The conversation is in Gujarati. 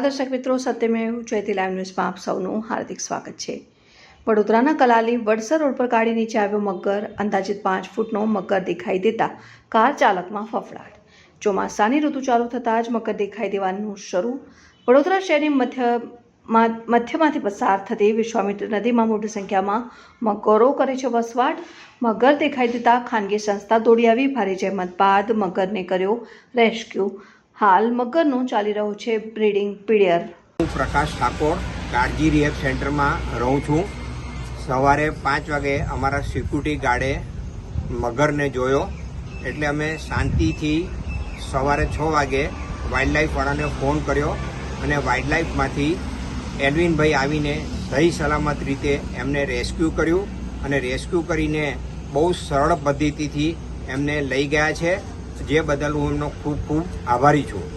દર્શક મિત્રો, સત્યમેવ જયતી લાઈવ ન્યૂઝમાં આપ સૌનું હાર્દિક સ્વાગત છે. વડોદરાના કલાલી વડસર રોડ પર ગાડી નીચે આવ્યો મગર. અંદાજિત પાંચ ફૂટનો મગર દેખાઈ દેતા કાર ચાલકમાં ફફડાટ. ચોમાસાની ઋતુ ચાલુ થતાં જ મગર દેખાઈ દેવાનું શરૂ. વડોદરા શહેરની મધ્યમાં મધ્યમાંથી પસાર થતી વિશ્વામિત્ર નદીમાં મોટી સંખ્યામાં મગરો કરે છે વસવાટ. મગર દેખાઈ દેતા ખાનગી સંસ્થા દોડી આવી. ભારે જહેમત બાદ મગરને કર્યો રેસ્ક્યુ. હાલ મગરનું ચાલી રહ્યું છે બ્રીડિંગ પીરિયડ. હું પ્રકાશ ઠાકોર કાળજી રિહેબ સેન્ટરમાં રહું છું. સવારે પાંચ વાગે અમારા સિક્યુરિટી ગાર્ડે મગરને જોયો. એટલે અમે શાંતિથી સવારે છ વાગે વાઇલ્ડલાઇફવાળાને ફોન કર્યો અને વાઇલ્ડલાઇફમાંથી એડવિનભાઈ આવીને સહી સલામત રીતે એમને રેસ્ક્યુ કર્યું અને રેસ્ક્યુ કરીને બહુ સરળ પદ્ધતિથી એમને લઈ ગયા છે. જે બદલ હું એમનો ખૂબ ખૂબ આભારી છું.